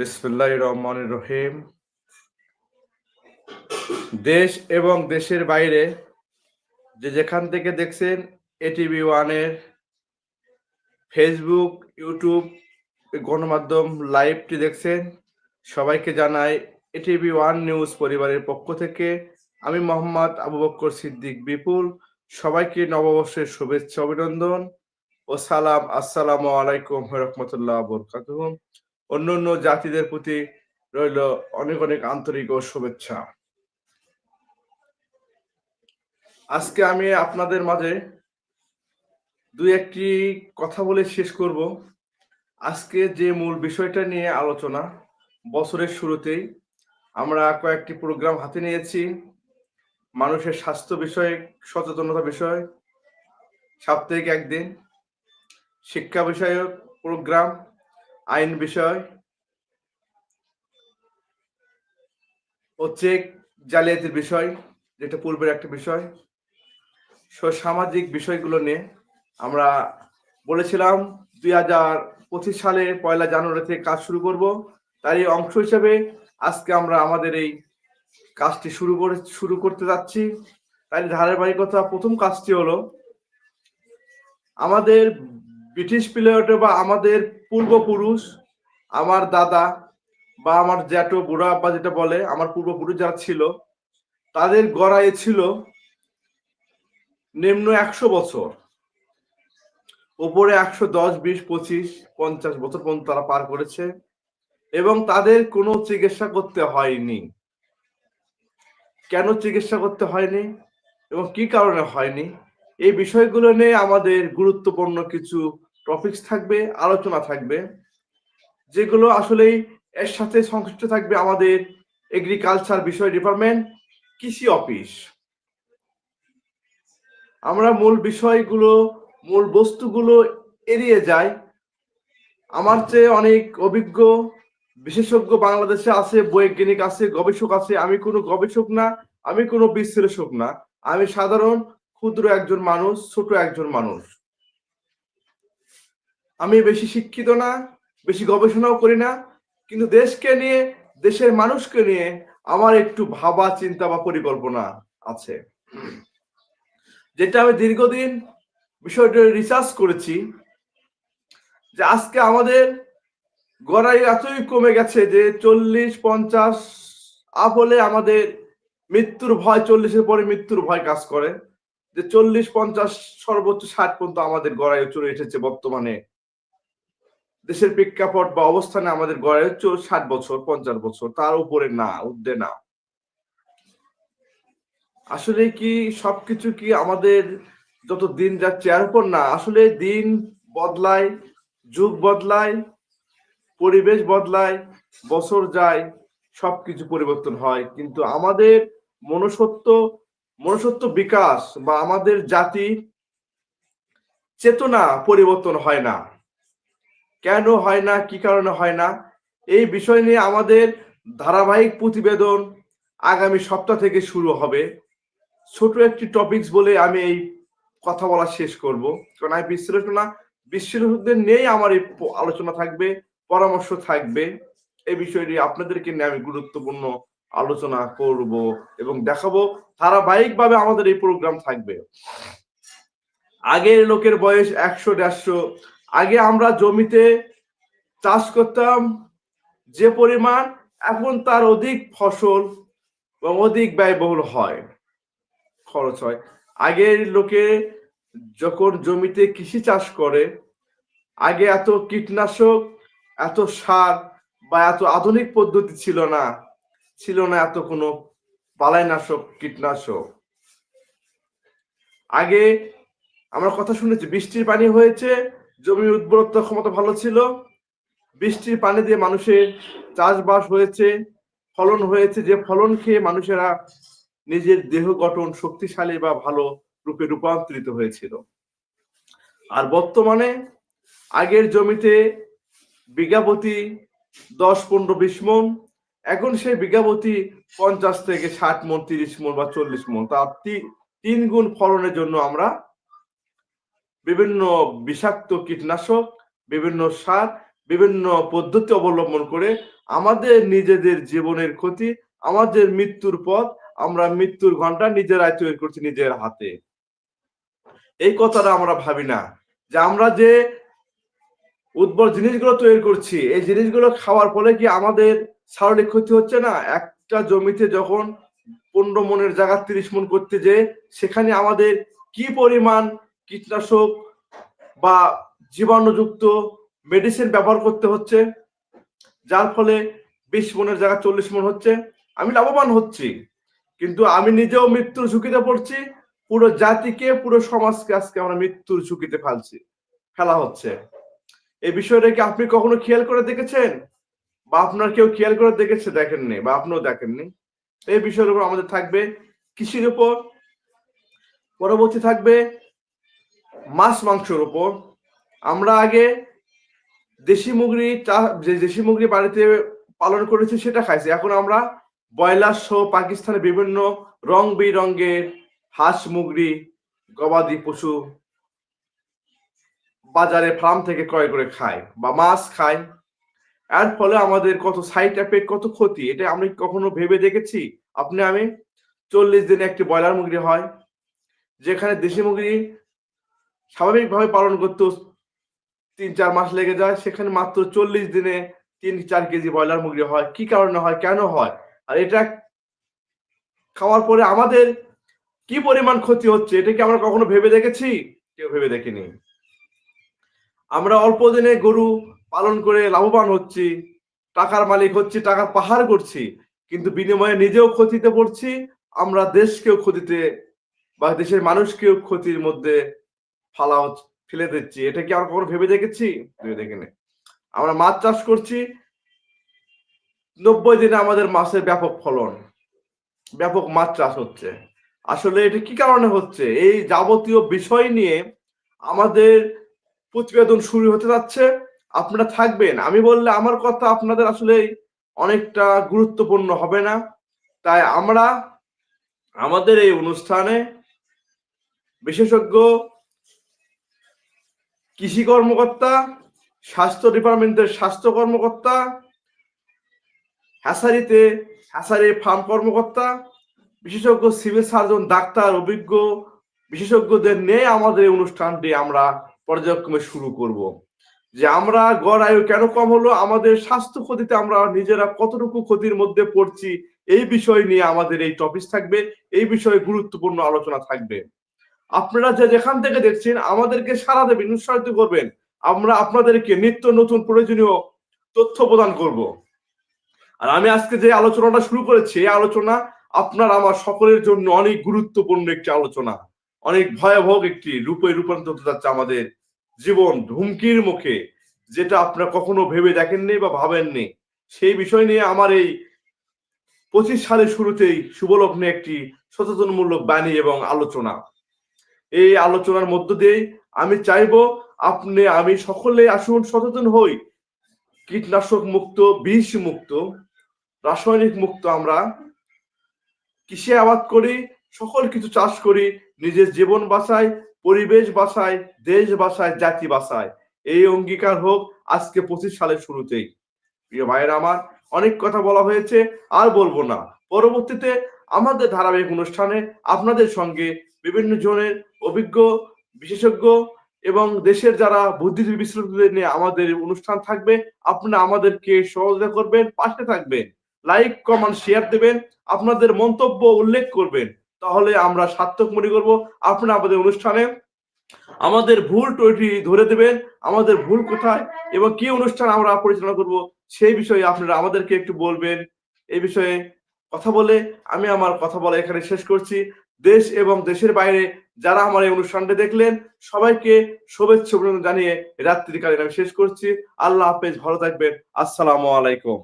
বিসমুল্লাহ রহমান রহিম। দেশ এবং দেশের বাইরে যে যেখান থেকে দেখছেন, এটিভি ওয়ানের ফেসবুক, ইউটিউব, গণমাধ্যম, লাইভটি দেখছেন, সবাইকে জানাই এটিভি ওয়ান নিউজ পরিবারের পক্ষ থেকে। আমি মোহাম্মদ আবু বক্কর সিদ্দিক বিপুল। সবাইকে নববর্ষের শুভেচ্ছা, অভিনন্দন ও সালাম। আসসালামু আলাইকুম রহমতুল্লাহ বরকাতুহ। অন্য অন্য জাতিদের প্রতি রইল অনেক অনেক আন্তরিক ও শুভেচ্ছা। আজকে আমি আপনাদের মাঝে দুই একটি কথা বলে শেষ করব। আজকে যে মূল বিষয়টা নিয়ে আলোচনা, বছরের শুরুতেই আমরা কয়েকটি প্রোগ্রাম হাতে নিয়েছি। মানুষের স্বাস্থ্য বিষয়ে, সচেতনতা বিষয়, সাপ্তাহিক একদিন, শিক্ষা বিষয়ক প্রোগ্রাম আইন বিষয় ও চেক জালিয়াতির বিষয়, যেটা পূর্বের একটা বিষয়। সামাজিক বিষয়গুলো নিয়ে আমরা বলেছিলাম, দুই হাজার পঁচিশ সালে পয়লা জানুয়ারি থেকে কাজ শুরু করব। তারই অংশ হিসেবে আজকে আমরা আমাদের এই কাজটি শুরু করে, শুরু করতে যাচ্ছি। তাই ধারাবাহিকতা, প্রথম কাজটি হলো, আমাদের ব্রিটিশ পিরিয়ডে বা আমাদের পূর্বপুরুষ, আমার দাদা বা আমার জ্যাঠো, বুড়া আব্বা যেটা বলে, আমার পূর্বপুরুষ যারা ছিল, তাদের গড়ায় ছিল নিম্ন একশো বছর। উপরে একশো দশ, বিশ, পঁচিশ, পঞ্চাশ বছর পর্যন্ত তারা পার করেছে এবং তাদের কোনো চিকিৎসা করতে হয়নি। কেন চিকিৎসা করতে হয়নি এবং কি কারণে হয়নি? এই বিষয়গুলো নিয়ে আমাদের গুরুত্বপূর্ণ কিছু টপিকস থাকবে, আলোচনা থাকবে, যেগুলো আসলেই এর সাথে সংশ্লিষ্ট থাকবে আমাদের এগ্রিকালচার বিষয় ডিপার্টমেন্ট কৃষি অফিস আমরা মূল বিষয়গুলো, মূল বস্তুগুলো এড়িয়ে যাই। আমার চেয়ে অনেক অভিজ্ঞ বিশেষজ্ঞ বাংলাদেশে আছে, বৈজ্ঞানিক আছে, গবেষক আছে। আমি কোনো গবেষক না, আমি কোনো বিশ্লেষক না। আমি সাধারণ, ক্ষুদ্র একজন মানুষ, ছোট একজন মানুষ। আমি বেশি শিক্ষিত না, বেশি গবেষণাও করি না, কিন্তু দেশকে নিয়ে, দেশের মানুষকে নিয়ে আমার একটু ভাবা, চিন্তা বা পরিকল্পনা আছে। যেটা আমি দীর্ঘদিন বিষয়টা রিসার্চ করেছি, যে আজকে আমাদের গড়াই এতই কমে গেছে যে চল্লিশ, পঞ্চাশ আপ হলে আমাদের মৃত্যুর ভয়, চল্লিশের পরে মৃত্যুর ভয় কাজ করে। যে চল্লিশ, পঞ্চাশ, সর্বোচ্চ ষাট পর্যন্ত আমাদের গড়াই চলে এসেছে বর্তমানে। দেশের প্রেক্ষাপট বা অবস্থানে আমাদের গড়ে হচ্ছে ষাট বছর, পঞ্চাশ বছর, তার উপরে না উর্ধে না। আসলে কি সবকিছু কি আমাদের যত দিন যাচ্ছে এর উপর না? আসলে দিন বদলায়, যুগ বদলায়, পরিবেশ বদলায়, বছর যায়, সবকিছু পরিবর্তন হয়। কিন্তু আমাদের মনুষ্যত্ব মনুষ্যত্ব বিকাশ বা আমাদের জাতি চেতনা পরিবর্তন হয় না। কেন হয় না, কি কারণে হয় না? এই বিষয় নিয়ে আমাদের ধারাবাহিক প্রতিবেদন আগামী সপ্তাহ থেকে শুরু হবে। ছোট একটি টপিকস বলে আমি এই কথা বলা শেষ করব। কারণ আমি বিশ্লেষণা, বিশ্লেষকদের নিয়েই আমার এই আলোচনা থাকবে, পরামর্শ থাকবে। এই বিষয়টি আপনাদেরকে নিয়ে আমি গুরুত্বপূর্ণ আলোচনা করব এবং দেখাবো ধারাবাহিকভাবে আমাদের এই প্রোগ্রাম থাকবে। আগের লোকের বয়স একশো, দেড়শো আগে আমরা জমিতে চাষ করতাম, যে পরিমাণ এখন তার অধিক ফসল এবং অধিক ব্যয়বহুল হয়, খরচ হয়। আগের লোকে যখন জমিতে কৃষি চাষ করে, আগে এত কীটনাশক, এত সার বা এত আধুনিক পদ্ধতি ছিল না ছিল না এত কোনো পালাইনাশক কীটনাশক। আগে আমরা কথা শুনেছি, বৃষ্টির পানি হয়েছে জমির উর্বরতা ক্ষমতা ভালো ছিল, বৃষ্টির পানি দিয়ে মানুষের চাষবাস হয়েছে, ফলন হয়েছে, যে ফলন খেয়ে মানুষেরা নিজের দেহ গঠন শক্তিশালী বা ভালো রূপে রূপান্তরিত হয়েছিল। আর বর্তমানে আগের জমিতে বিঘাপতি দশ, পনেরো, বিশ মন, এখন সেই বিঘাপতি পঞ্চাশ থেকে ষাট মন, তিরিশ মন বা চল্লিশ মন, তার তিন গুণ ফলনের জন্য আমরা বিভিন্ন বিষাক্ত কীটনাশক, বিভিন্ন সার, বিভিন্ন পদ্ধতি অবলম্বন করে আমাদের নিজেদের জীবনের ক্ষতি, আমাদের মৃত্যুর পথ আমরা মৃত্যুর ঘণ্টা নিজেরাই তৈরি করছি নিজের হাতে। এই কথাটা আমরা ভাবি না যে আমরা যে উদ্ভর জিনিসগুলো তৈরি করছি, এই জিনিসগুলো খাওয়ার ফলে কি আমাদের শারীরিক ক্ষতি হচ্ছে না? একটা জমিতে যখন পনেরো মনের জায়গা, তিরিশ মন করতে যে সেখানে আমাদের কি পরিমাণ কীটনাশক বা জীবাণুযুক্ত মেডিসিন ব্যবহার করতে হচ্ছে, যার ফলে বিশ মনের জায়গা চল্লিশ মন হচ্ছে। আমি লাভবান হচ্ছি, কিন্তু আমি নিজেও মৃত্যুর ঝুঁকিতে পড়ছি। পুরো জাতিকে, পুরো সমাজকে আজকে আমরা মৃত্যুর ঝুঁকিতে ফেলছি, ফেলা হচ্ছে। এই বিষয়টা কি আপনি কখনো খেয়াল করে দেখেছেন? বা আপনার কেউ খেয়াল করে দেখেছে দেখেননি, বা আপনিও দেখেননি? এই বিষয়ের উপর আমাদের থাকবে কৃষির উপর। পরবর্তী থাকবে মাছ মাংসের উপর। আমরা আগে দেশি মুগরি চা- যে দেশি মুগরি বাড়িতে পালন করেছি সেটা খাইছি। এখন আমরা ব্রয়লার সহ পাকিস্তানের বিভিন্ন রং বেরঙের হাঁস, মুগরি, গবাদি পশু বাজারে ফার্ম থেকে ক্রয় করে খায় বা মাছ খায় এর ফলে আমাদের কত সাইড এফেক্ট কত ক্ষতি, এটা আমি কখনো ভেবে দেখেছি? আপনি, আমি চল্লিশ দিনে একটি ব্রয়লার মুরগি হয়, যেখানে দেশি মুরগি স্বাভাবিকভাবে পালন করতে তিন চার মাস লেগে যায়। সেখানে মাত্র চল্লিশ দিনে তিন চার কেজি ব্রয়লার মুরগি হয়। কি কারণে হয়, কেন হয়? আর এটা খাওয়ার পরে আমাদের কি পরিমাণ ক্ষতি হচ্ছে, এটা কি আমরা কখনো ভেবে দেখেছি? কেউ ভেবে দেখিনি। আমরা অল্প দিনে গরু পালন করে লাভবান হচ্ছি, টাকার মালিক হচ্ছি টাকা পাহাড় করছি, কিন্তু বিনিময়ে নিজেও ক্ষতিতে পড়ছি, আমরা দেশকেও ক্ষতিতে বা দেশের মানুষকেও ক্ষতির মধ্যে ফালা ফেলে দিচ্ছি। এটা কি আমরা কখনো ভেবে দেখেছি? ভেবে দেখিনি। আমরা মাছ চাষ করছি। নব্বই দিনে আমাদের মাছের ব্যাপক ফলন। ব্যাপক মাছ চাষ হচ্ছে। আসলে এটা কি কারণে হচ্ছে? এই যাবতীয় বিষয় নিয়ে আমাদের প্রতিবেদন শুরু হতে যাচ্ছে। আপনারা থাকবেন। আমি বললে আমার কথা আপনাদের আসলে অনেকটা গুরুত্বপূর্ণ হবে না। তাই আমরা আমাদের এই অনুষ্ঠানে বিশেষজ্ঞ কৃষি কর্মকর্তা, স্বাস্থ্য ডিপার্টমেন্টের স্বাস্থ্য কর্মকর্তা, হ্যাসারিতে হ্যাসারি ফার্ম কর্মকর্তা, বিশেষজ্ঞ সিভিল সার্জন, ডাক্তার, অভিজ্ঞ বিশেষজ্ঞদের নিয়ে আমাদের এই অনুষ্ঠানটি আমরা পর্যায়ক্রমে শুরু করব। যে আমরা গড় আয়ু কেন কম হলো, আমাদের স্বাস্থ্য ক্ষতিতে আমরা নিজেরা কতটুকু ক্ষতির মধ্যে পড়ছি, এই বিষয় নিয়ে আমাদের এই টপিক থাকবে, এই বিষয়ে গুরুত্বপূর্ণ আলোচনা থাকবে। আপনারা যে যেখান থেকে দেখছেন, আমাদেরকে সারা দেবেন, উৎসাহিত করবেন। আমরা আপনাদেরকে নিত্য নতুন প্রয়োজনীয় তথ্য প্রদান করব। আর আমি আজকে যে আলোচনাটা শুরু করেছি, এই আলোচনা আপনার আমার সকলের জন্য অনেক গুরুত্বপূর্ণ একটি আলোচনা। অনেক ভয়াবহ একটি রূপে রূপান্তর যাচ্ছে আমাদের জীবন হুমকির মুখে, যেটা আপনারা কখনো ভেবে দেখেননি বা ভাবেননি। সেই বিষয় নিয়ে আমার এই পঁচিশ সালের শুরুতেই শুভলগ্নে একটি সচেতনমূলক বাণী এবং আলোচনা। এই আলোচনার মধ্য দিয়ে আমি চাইব আপনি, আমি সকলে আসুন সচেতন হই। কীটনাশক মুক্ত, বিষ মুক্ত, রাসায়নিক মুক্ত আমরা। কৃষি আবাদ করি, সকল কিছু চাষ করি, নিজের জীবন বাঁচাই, পরিবেশ বাঁচায় দেশ বাঁচায় জাতি বাঁচায় এই অঙ্গীকার হোক আজকে পঁচিশ সালের শুরুতেই। প্রিয় ভাইয়ের আমার, অনেক কথা বলা হয়েছে, আর বলব না। পরবর্তীতে আমাদের ধারাবাহিক অনুষ্ঠানে আপনাদের সঙ্গে বিভিন্ন জনের অভিজ্ঞ, বিশেষজ্ঞ এবং দেশের যারা বুদ্ধিজীবী বিশ্লেষকদের নিয়ে আমাদের অনুষ্ঠান থাকবে, আপনারা আমাদেরকে সহযোগিতা করবেন, পাশে থাকবেন। লাইক কমেন্ট শেয়ার দেবেন, আপনাদের মন্তব্য উল্লেখ করবেন। তাহলে আমরা সার্থক মনে করব, আপনারা আমাদের অনুষ্ঠানে আমাদের ভুল টুইটি ধরে দেবেন, আমাদের ভুল কোথায় এবং কি অনুষ্ঠান আমরা পরিচালনা করব সেই বিষয়ে আপনারা আমাদেরকে একটু বলবেন। এই বিষয়ে কথা বলে আমি আমার কথা বলা এখানে শেষ করছি। দেশ এবং দেশের বাইরে যারা আমার এই অনুষ্ঠানটা দেখলেন, সবাইকে শুভেচ্ছা অভিনন্দন জানিয়ে রাত্রিকালীন আমি শেষ করছি। আল্লাহ হাফেজ, ভালো থাকবেন। আসসালামু আলাইকুম।